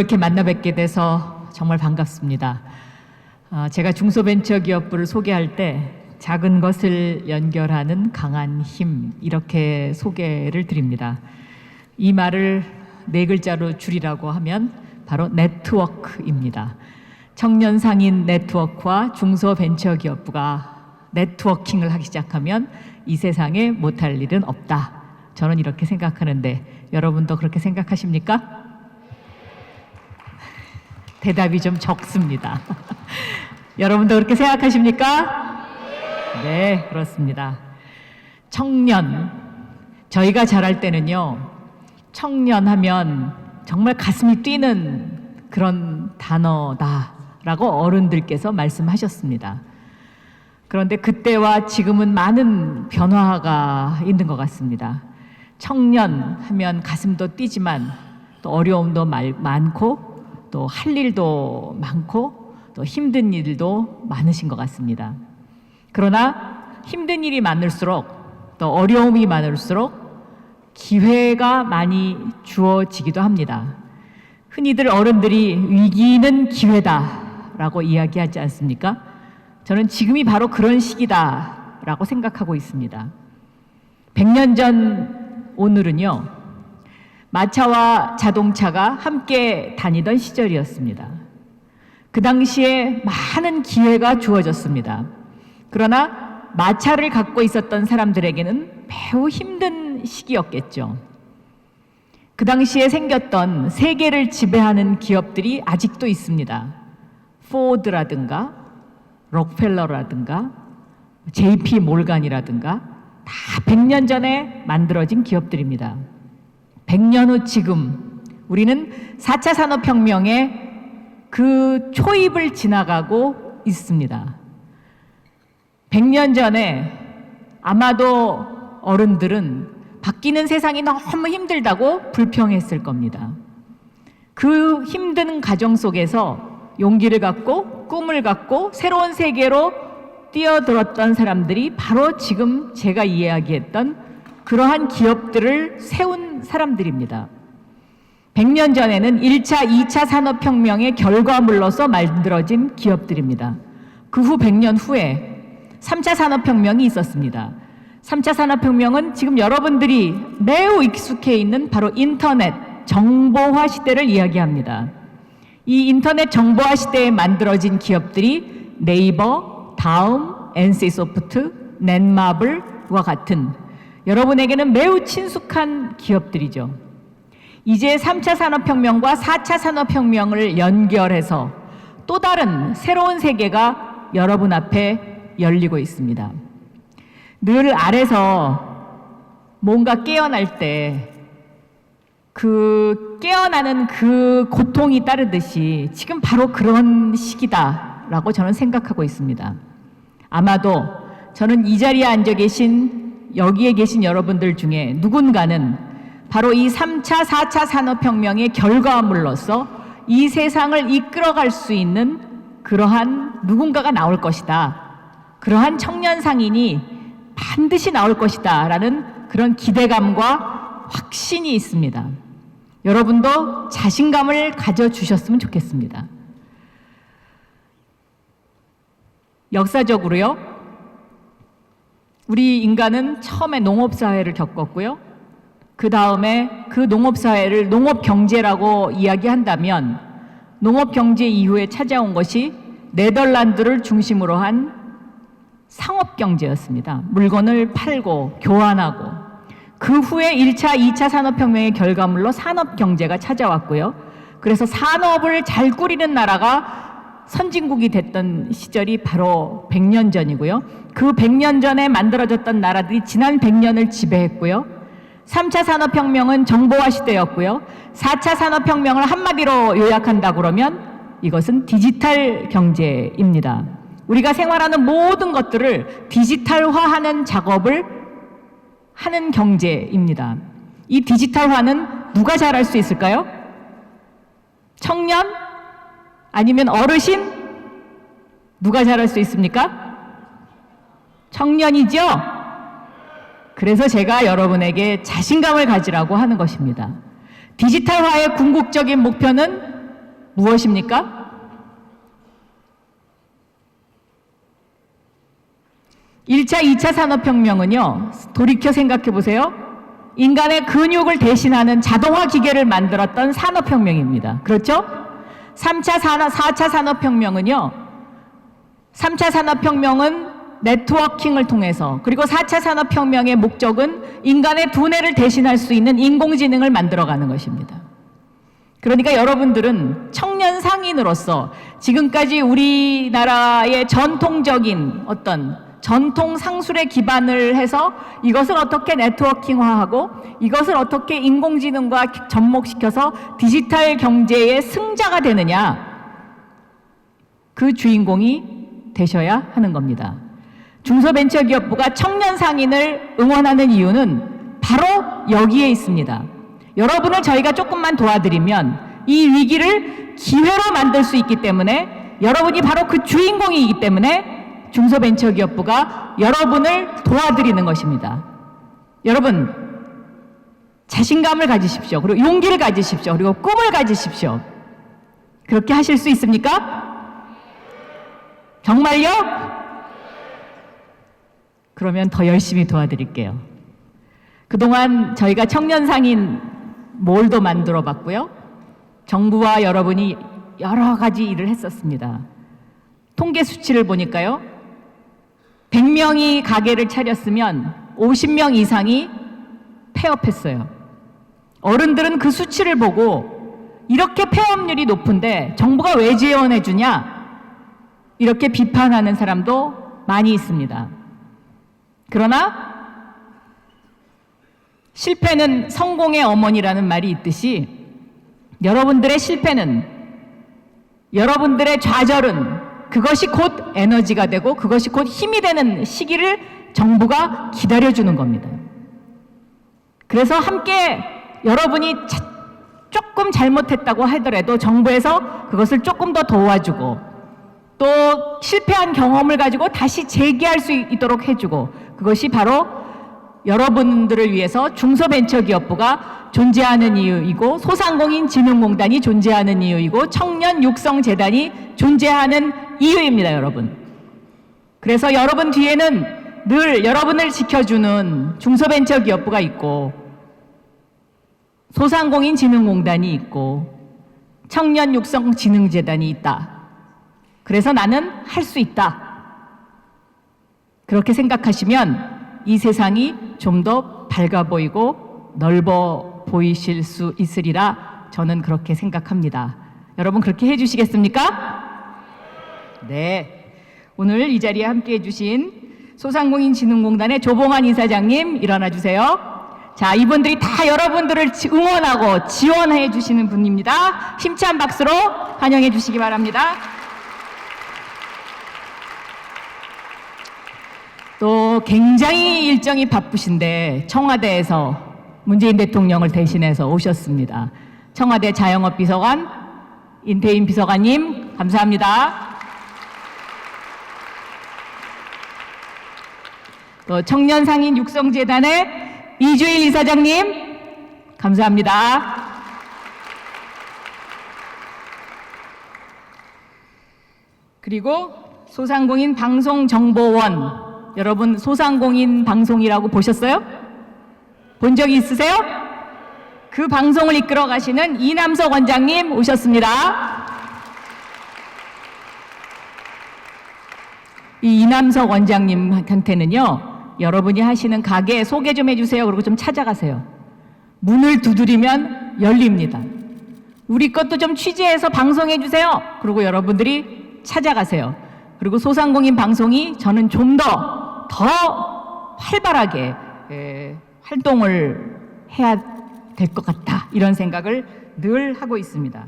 이렇게 만나 뵙게 돼서 정말 반갑습니다. 아, 제가 중소벤처기업부를 소개할 때 작은 것을 연결하는 강한 힘 이렇게 소개를 드립니다. 이 말을 네 글자로 줄이라고 하면 바로 네트워크입니다. 청년 상인 네트워크와 중소벤처기업부가 네트워킹을 하기 시작하면 이 세상에 못할 일은 없다. 저는 이렇게 생각하는데 여러분도 그렇게 생각하십니까? 대답이 좀 적습니다. 여러분도 그렇게 생각하십니까? 네, 그렇습니다. 청년. 저희가 자랄 때는요, 청년 하면 정말 가슴이 뛰는 그런 단어다라고 어른들께서 말씀하셨습니다. 그런데 그때와 지금은 많은 변화가 있는 것 같습니다. 청년 하면 가슴도 뛰지만 또 어려움도 말- 많고 또 할 일도 많고 또 힘든 일도 많으신 것 같습니다. 그러나 힘든 일이 많을수록 또 어려움이 많을수록 기회가 많이 주어지기도 합니다. 흔히들 어른들이 위기는 기회다 라고 이야기하지 않습니까? 저는 지금이 바로 그런 시기다 라고 생각하고 있습니다. 100년 전 오늘은요. 마차와 자동차가 함께 다니던 시절이었습니다. 그 당시에 많은 기회가 주어졌습니다. 그러나 마차를 갖고 있었던 사람들에게는 매우 힘든 시기였겠죠. 그 당시에 생겼던 세계를 지배하는 기업들이 아직도 있습니다. 포드라든가 록펠러라든가 JP 몰간이라든가 다 100년 전에 만들어진 기업들입니다. 100년 후 지금 우리는 4차 산업혁명의 그 초입을 지나가고 있습니다. 100년 전에 아마도 어른들은 바뀌는 세상이 너무 힘들다고 불평했을 겁니다. 그 힘든 가정 속에서 용기를 갖고 꿈을 갖고 새로운 세계로 뛰어들었던 사람들이 바로 지금 제가 이야기했던 그러한 기업들을 세운 사람들입니다. 100년 전에는 1차, 2차 산업혁명의 결과물로서 만들어진 기업들입니다. 그 후 100년 후에 3차 산업혁명이 있었습니다. 3차 산업혁명은 지금 여러분들이 매우 익숙해 있는 바로 인터넷, 정보화 시대를 이야기합니다. 이 인터넷 정보화 시대에 만들어진 기업들이 네이버, 다음, NC소프트, 넷마블과 같은 여러분에게는 매우 친숙한 기업들이죠. 이제 3차 산업혁명과 4차 산업혁명을 연결해서 또 다른 새로운 세계가 여러분 앞에 열리고 있습니다. 늘 아래서 뭔가 깨어날 때 그 깨어나는 그 고통이 따르듯이 지금 바로 그런 시기다라고 저는 생각하고 있습니다. 아마도 저는 이 자리에 앉아 계신 여기에 계신 여러분들 중에 누군가는 바로 이 3차, 4차 산업혁명의 결과물로서 이 세상을 이끌어갈 수 있는 그러한 누군가가 나올 것이다. 그러한 청년 상인이 반드시 나올 것이다. 라는 그런 기대감과 확신이 있습니다. 여러분도 자신감을 가져주셨으면 좋겠습니다. 역사적으로요, 우리 인간은 처음에 농업사회를 겪었고요. 그 다음에 그 농업사회를 농업경제라고 이야기한다면 농업경제 이후에 찾아온 것이 네덜란드를 중심으로 한 상업경제였습니다. 물건을 팔고 교환하고 그 후에 1차, 2차 산업혁명의 결과물로 산업경제가 찾아왔고요. 그래서 산업을 잘 꾸리는 나라가 선진국이 됐던 시절이 바로 100년 전이고요. 그 100년 전에 만들어졌던 나라들이 지난 100년을 지배했고요. 3차 산업혁명은 정보화 시대였고요. 4차 산업혁명을 한마디로 요약한다 그러면 이것은 디지털 경제입니다. 우리가 생활하는 모든 것들을 디지털화하는 작업을 하는 경제입니다. 이 디지털화는 누가 잘할 수 있을까요? 청년? 아니면 어르신? 누가 잘할 수 있습니까? 청년이죠? 그래서 제가 여러분에게 자신감을 가지라고 하는 것입니다. 디지털화의 궁극적인 목표는 무엇입니까? 일차이차 산업혁명은요, 돌이켜 생각해 보세요. 인간의 근육을 대신하는 자동화 기계를 만들었던 산업혁명입니다. 그렇죠? 3차 산업, 4차 산업혁명은요, 3차 산업혁명은 네트워킹을 통해서 그리고 4차 산업혁명의 목적은 인간의 두뇌를 대신할 수 있는 인공지능을 만들어가는 것입니다. 그러니까 여러분들은 청년 상인으로서 지금까지 우리나라의 전통적인 어떤 전통 상술에 기반을 해서 이것을 어떻게 네트워킹화하고 이것을 어떻게 인공지능과 접목시켜서 디지털 경제의 승자가 되느냐 그 주인공이 되셔야 하는 겁니다. 중소벤처기업부가 청년 상인을 응원하는 이유는 바로 여기에 있습니다. 여러분을 저희가 조금만 도와드리면 이 위기를 기회로 만들 수 있기 때문에 여러분이 바로 그 주인공이기 때문에 중소벤처기업부가 여러분을 도와드리는 것입니다. 여러분 자신감을 가지십시오. 그리고 용기를 가지십시오. 그리고 꿈을 가지십시오. 그렇게 하실 수 있습니까? 정말요? 그러면 더 열심히 도와드릴게요. 그동안 저희가 청년 상인 몰도 만들어 봤고요. 정부와 여러분이 여러 가지 일을 했었습니다. 통계 수치를 보니까요. 100명이 가게를 차렸으면 50명 이상이 폐업했어요. 어른들은 그 수치를 보고 이렇게 폐업률이 높은데 정부가 왜 지원해 주냐? 이렇게 비판하는 사람도 많이 있습니다. 그러나 실패는 성공의 어머니라는 말이 있듯이 여러분들의 실패는 여러분들의 좌절은 그것이 곧 에너지가 되고 그것이 곧 힘이 되는 시기를 정부가 기다려주는 겁니다. 그래서 함께 여러분이 자- 조금 잘못했다고 하더라도 정부에서 그것을 조금 더 도와주고 또 실패한 경험을 가지고 다시 재기할 수 있도록 해주고 그것이 바로 여러분들을 위해서 중소벤처기업부가 존재하는 이유이고 소상공인 진흥공단이 존재하는 이유이고 청년 육성재단이 존재하는 이유입니다, 여러분. 그래서 여러분 뒤에는 늘 여러분을 지켜주는 중소벤처기업부가 있고 소상공인 진흥공단이 있고 청년 육성 진흥재단이 있다. 그래서 나는 할 수 있다. 그렇게 생각하시면 이 세상이 좀 더 밝아 보이고 넓어 보이실 수 있으리라 저는 그렇게 생각합니다. 여러분 그렇게 해 주시겠습니까? 네. 오늘 이 자리에 함께 해 주신 소상공인진흥공단의 조봉환 이사장님 일어나 주세요. 자, 이분들이 다 여러분들을 지- 응원하고 지원해 주시는 분입니다. 힘찬 박수로 환영해 주시기 바랍니다. 또 굉장히 일정이 바쁘신데 청와대에서 문재인 대통령을 대신해서 오셨습니다. 청와대 자영업 비서관 인태인 비서관님 감사합니다. 또 청년 상인 육성재단의 이주일 이사장님 감사합니다. 그리고 소상공인 방송정보원 여러분 소상공인 방송이라고 보셨어요? 본 적이 있으세요? 그 방송을 이끌어 가시는 이남석 원장님 오셨습니다. 이 이남석 원장님한테는요, 여러분이 하시는 가게 소개 좀 해주세요. 그리고 좀 찾아가세요. 문을 두드리면 열립니다. 우리 것도 좀 취재해서 방송해 주세요. 그리고 여러분들이 찾아가세요. 그리고 소상공인 방송이 저는 좀 더 더 활발하게 에, 활동을 해야 될 것 같다 이런 생각을 늘 하고 있습니다.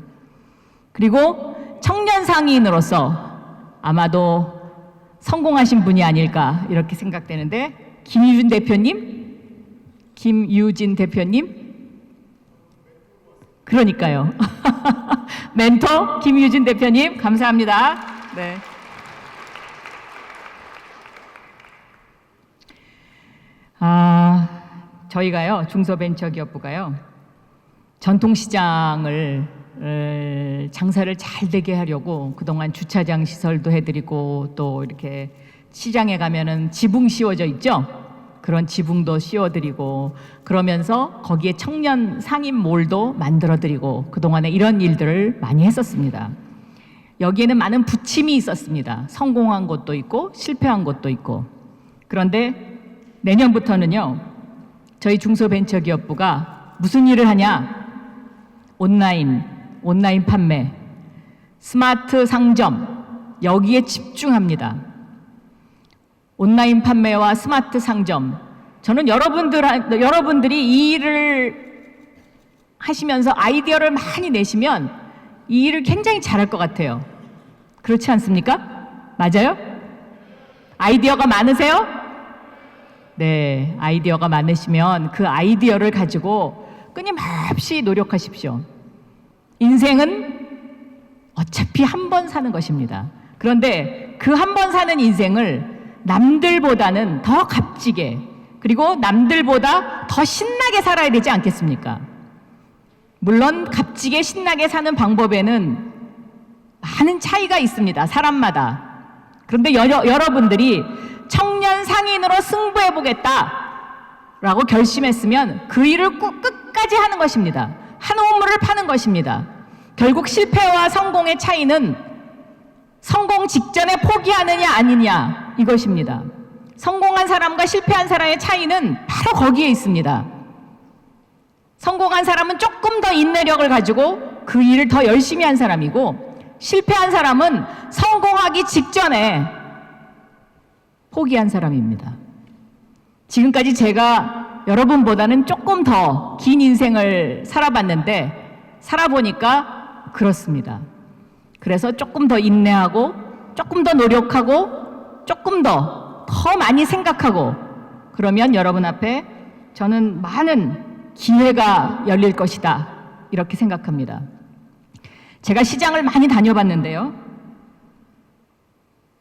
그리고 청년 상인으로서 아마도 성공하신 분이 아닐까 이렇게 생각되는데 김유진 대표님, 김유진 대표님, 그러니까요. 멘토 김유진 대표님 감사합니다. 네. 아, 저희가요 중소벤처기업부가요 전통시장을 에, 장사를 잘 되게 하려고 그동안 주차장 시설도 해드리고 또 이렇게 시장에 가면은 지붕 씌워져 있죠. 그런 지붕도 씌워드리고 그러면서 거기에 청년 상인 몰도 만들어드리고 그동안에 이런 일들을 많이 했었습니다. 여기에는 많은 부침이 있었습니다. 성공한 곳도 있고 실패한 곳도 있고 그런데 내년부터는요 저희 중소벤처기업부가 무슨 일을 하냐 온라인 온라인 판매 스마트 상점 여기에 집중합니다. 온라인 판매와 스마트 상점. 저는 여러분들 여러분들이 이 일을 하시면서 아이디어를 많이 내시면 이 일을 굉장히 잘할 것 같아요. 그렇지 않습니까? 맞아요? 아이디어가 많으세요? 네, 아이디어가 많으시면 그 아이디어를 가지고 끊임없이 노력하십시오. 인생은 어차피 한 번 사는 것입니다. 그런데 그 한 번 사는 인생을 남들보다는 더 값지게 그리고 남들보다 더 신나게 살아야 되지 않겠습니까? 물론 값지게 신나게 사는 방법에는 많은 차이가 있습니다. 사람마다. 그런데 여, 여러분들이 청년 상인으로 승부해 보겠다. 라고 결심했으면 그 일을 꾹 끝까지 하는 것입니다. 한 우물을 파는 것입니다. 결국 실패와 성공의 차이는 성공 직전에 포기하느냐 아니냐 이것입니다. 성공한 사람과 실패한 사람의 차이는 바로 거기에 있습니다. 성공한 사람은 조금 더 인내력을 가지고 그 일을 더 열심히 한 사람이고 실패한 사람은 성공하기 직전에 포기한 사람입니다. 지금까지 제가 여러분보다는 조금 더 긴 인생을 살아봤는데 살아보니까 그렇습니다. 그래서 조금 더 인내하고 조금 더 노력하고 조금 더, 더 많이 생각하고 그러면 여러분 앞에 저는 많은 기회가 열릴 것이다. 이렇게 생각합니다. 제가 시장을 많이 다녀봤는데요.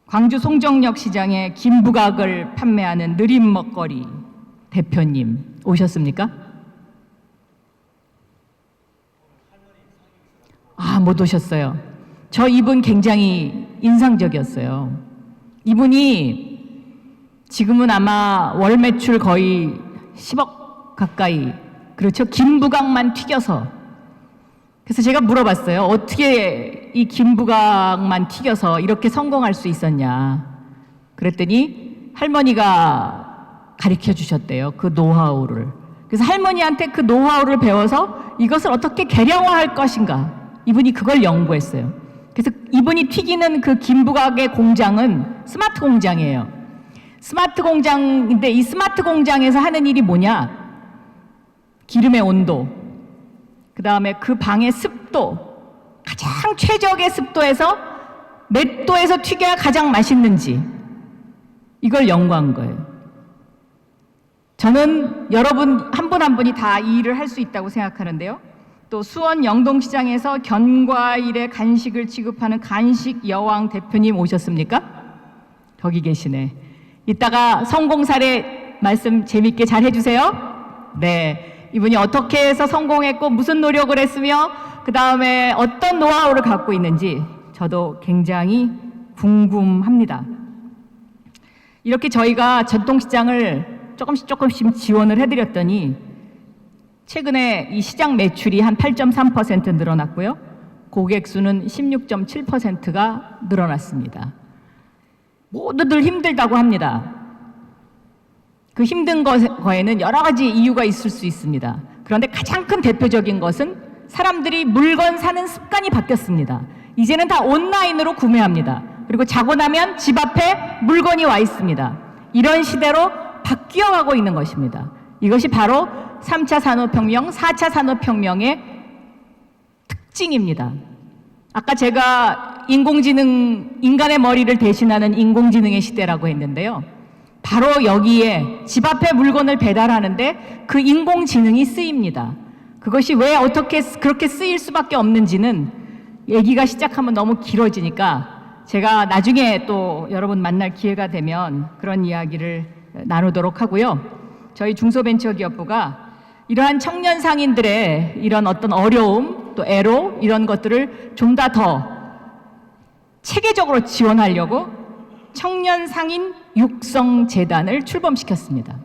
광주 송정역 시장에 김부각을 판매하는 느림 먹거리 대표님 오셨습니까? 아, 못 오셨어요. 저 이분 굉장히 인상적이었어요. 이분이 지금은 아마 월 매출 거의 10억 가까이 그렇죠. 김부각만 튀겨서 그래서 제가 물어봤어요. 어떻게 이 김부각만 튀겨서 이렇게 성공할 수 있었냐. 그랬더니 할머니가 가르쳐 주셨대요. 그 노하우를. 그래서 할머니한테 그 노하우를 배워서 이것을 어떻게 개량화할 것인가. 이분이 그걸 연구했어요. 그래서 이분이 튀기는 그 김부각의 공장은 스마트 공장이에요. 스마트 공장인데 이 스마트 공장에서 하는 일이 뭐냐? 기름의 온도, 그 다음에 그 방의 습도, 가장 최적의 습도에서 몇 도에서 튀겨야 가장 맛있는지 이걸 연구한 거예요. 저는 여러분 한 분한 분이 다 이 일을 할 수 있다고 생각하는데요. 또 수원 영동시장에서 견과일에 간식을 취급하는 간식 여왕 대표님 오셨습니까? 거기 계시네. 이따가 성공 사례 말씀 재밌게 잘 해주세요. 네. 이분이 어떻게 해서 성공했고 무슨 노력을 했으며 그 다음에 어떤 노하우를 갖고 있는지 저도 굉장히 궁금합니다. 이렇게 저희가 전통시장을 조금씩 조금씩 지원을 해드렸더니 최근에 이 시장 매출이 한 8.3% 늘어났고요. 고객 수는 16.7%가 늘어났습니다. 모두들 힘들다고 합니다. 그 힘든 거- 거에는 여러 가지 이유가 있을 수 있습니다. 그런데 가장 큰 대표적인 것은 사람들이 물건 사는 습관이 바뀌었습니다. 이제는 다 온라인으로 구매합니다. 그리고 자고 나면 집 앞에 물건이 와 있습니다. 이런 시대로 바뀌어가고 있는 것입니다. 이것이 바로 3차 산업혁명, 4차 산업혁명의 특징입니다. 아까 제가 인공지능, 인간의 머리를 대신하는 인공지능의 시대라고 했는데요. 바로 여기에 집 앞에 물건을 배달하는데 그 인공지능이 쓰입니다. 그것이 왜 어떻게 쓰- 그렇게 쓰일 수밖에 없는지는 얘기가 시작하면 너무 길어지니까 제가 나중에 또 여러분 만날 기회가 되면 그런 이야기를 나누도록 하고요. 저희 중소벤처기업부가 이러한 청년 상인들의 이런 어떤 어려움 또 애로 이런 것들을 좀 더 더 체계적으로 지원하려고 청년 상인 육성 재단을 출범시켰습니다.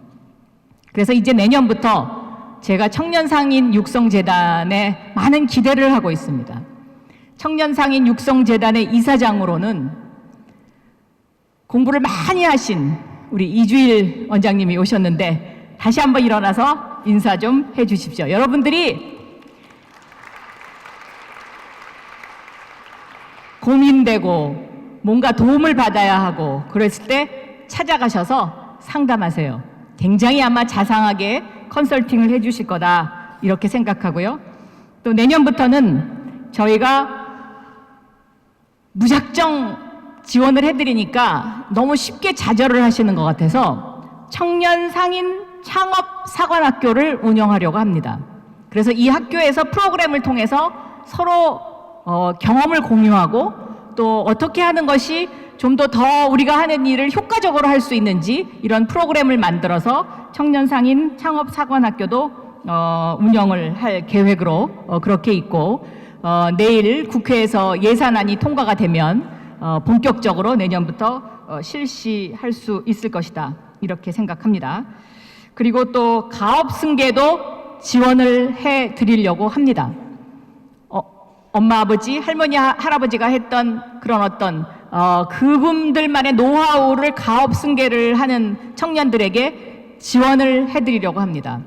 그래서 이제 내년부터 제가 청년 상인 육성 재단에 많은 기대를 하고 있습니다. 청년 상인 육성 재단의 이사장으로는 공부를 많이 하신 우리 이주일 원장님이 오셨는데 다시 한번 일어나서 인사 좀 해주십시오. 여러분들이 고민되고 뭔가 도움을 받아야 하고 그랬을 때 찾아가셔서 상담하세요. 굉장히 아마 자상하게 컨설팅을 해주실 거다 이렇게 생각하고요. 또 내년부터는 저희가 무작정 지원을 해드리니까 너무 쉽게 좌절을 하시는 것 같아서 청년 상인 창업 사관학교를 운영하려고 합니다. 그래서 이 학교에서 프로그램을 통해서 서로 어, 경험을 공유하고 또 어떻게 하는 것이 좀 더 더 우리가 하는 일을 효과적으로 할 수 있는지 이런 프로그램을 만들어서 청년 상인 창업 사관학교도 어, 운영을 할 계획으로 어, 그렇게 있고 어, 내일 국회에서 예산안이 통과가 되면 어, 본격적으로 내년부터 어, 실시할 수 있을 것이다 이렇게 생각합니다. 그리고 또 가업 승계도 지원을 해 드리려고 합니다. 어, 엄마 아버지 할머니 하- 할아버지가 했던 그런 어떤 어, 그분들만의 노하우를 가업 승계를 하는 청년들에게 지원을 해 드리려고 합니다.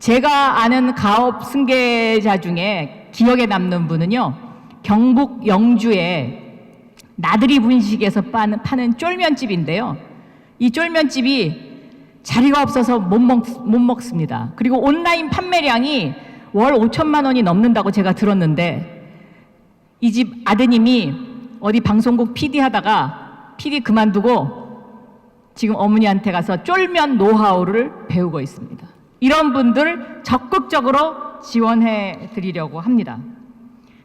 제가 아는 가업 승계자 중에 기억에 남는 분은요 경북 영주에 나들이 분식에서 파는 쫄면집인데요. 이 쫄면집이 자리가 없어서 못, 먹, 못 먹습니다. 그리고 온라인 판매량이 월 5천만 원이 넘는다고 제가 들었는데 이 집 아드님이 어디 방송국 PD 하다가 PD 그만두고 지금 어머니한테 가서 쫄면 노하우를 배우고 있습니다. 이런 분들 적극적으로 지원해 드리려고 합니다.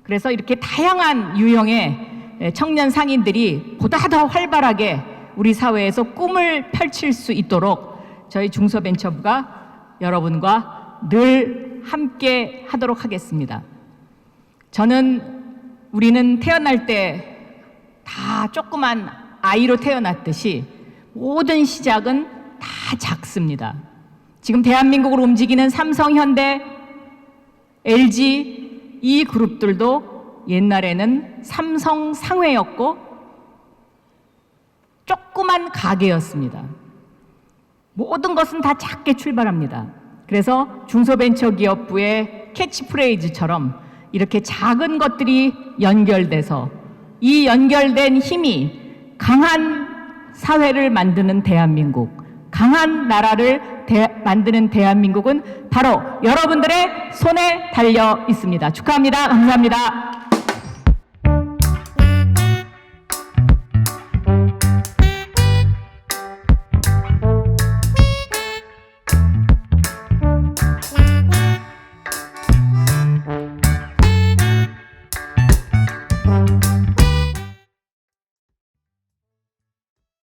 그래서 이렇게 다양한 유형의 청년 상인들이 보다 더 활발하게 우리 사회에서 꿈을 펼칠 수 있도록 저희 중소벤처부가 여러분과 늘 함께 하도록 하겠습니다. 저는 우리는 태어날 때 다 조그만 아이로 태어났듯이 모든 시작은 다 작습니다. 지금 대한민국을 움직이는 삼성, 현대, LG 이 그룹들도 옛날에는 삼성 상회였고 조그만 가게였습니다. 모든 것은 다 작게 출발합니다. 그래서 중소벤처기업부의 캐치프레이즈처럼 이렇게 작은 것들이 연결돼서 이 연결된 힘이 강한 사회를 만드는 대한민국, 강한 나라를 대- 만드는 대한민국은 바로 여러분들의 손에 달려 있습니다. 축하합니다. 감사합니다.